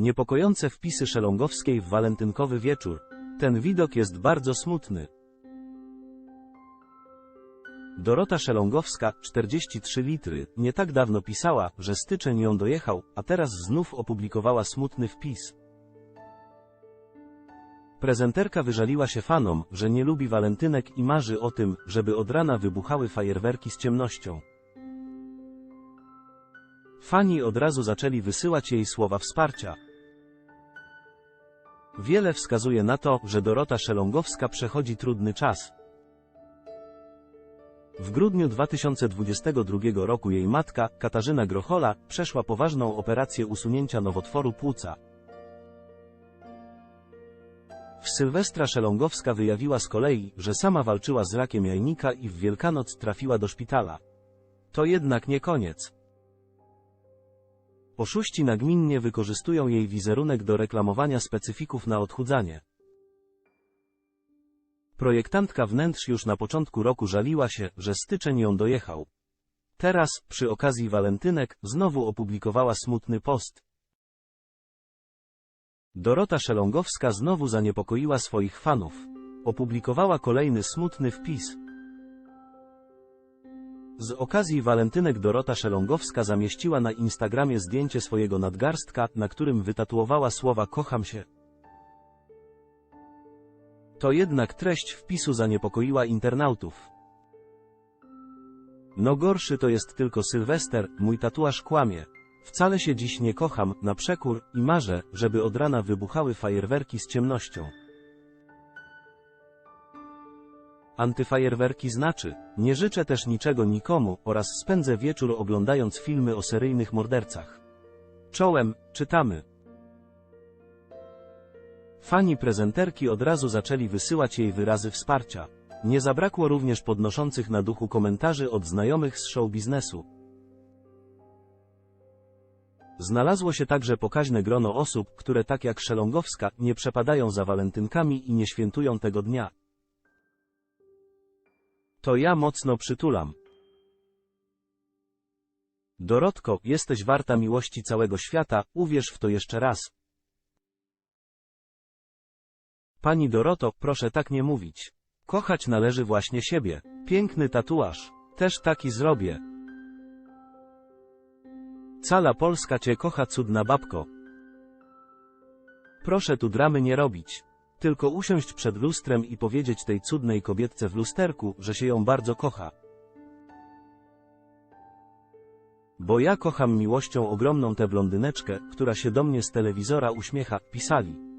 Niepokojące wpisy szelongowskiej w walentynkowy wieczór. Ten widok jest bardzo smutny. Dorota Szelongowska, 43 litry, nie tak dawno pisała, że styczeń ją dojechał, a teraz znów opublikowała smutny wpis. Prezenterka wyżaliła się fanom, że nie lubi walentynek i marzy o tym, żeby od rana wybuchały fajerwerki z ciemnością. Fani od razu zaczęli wysyłać jej słowa wsparcia. Wiele wskazuje na to, że Dorota Szelongowska przechodzi trudny czas. W grudniu 2022 roku jej matka, Katarzyna Grochola, przeszła poważną operację usunięcia nowotworu płuca. W Sylwestra Szelongowska wyjawiła z kolei, że sama walczyła z rakiem jajnika i w Wielkanoc trafiła do szpitala. To jednak nie koniec. Oszuści nagminnie wykorzystują jej wizerunek do reklamowania specyfików na odchudzanie. Projektantka wnętrz już na początku roku żaliła się, że styczeń ją dojechał. Teraz, przy okazji walentynek, znowu opublikowała smutny post. Dorota Szelongowska znowu zaniepokoiła swoich fanów. Opublikowała kolejny smutny wpis. Z okazji walentynek Dorota Szelongowska zamieściła na Instagramie zdjęcie swojego nadgarstka, na którym wytatuowała słowa kocham się. To jednak treść wpisu zaniepokoiła internautów. No gorszy to jest tylko Sylwester, mój tatuaż kłamie. Wcale się dziś nie kocham, na przekór, i marzę, żeby od rana wybuchały fajerwerki z ciemnością. Antyfajerwerki znaczy, nie życzę też niczego nikomu, oraz spędzę wieczór oglądając filmy o seryjnych mordercach. Czołem, czytamy. Fani prezenterki od razu zaczęli wysyłać jej wyrazy wsparcia. Nie zabrakło również podnoszących na duchu komentarzy od znajomych z show biznesu. Znalazło się także pokaźne grono osób, które tak jak Szelongowska, nie przepadają za walentynkami i nie świętują tego dnia. To ja mocno przytulam. Dorotko, jesteś warta miłości całego świata, uwierz w to jeszcze raz. Pani Doroto, proszę tak nie mówić. Kochać należy właśnie siebie. Piękny tatuaż. Też taki zrobię. Cała Polska cię kocha cudna babko. Proszę tu dramy nie robić. Tylko usiąść przed lustrem i powiedzieć tej cudnej kobietce w lusterku, że się ją bardzo kocha. Bo ja kocham miłością ogromną tę blondyneczkę, która się do mnie z telewizora uśmiecha, pisali.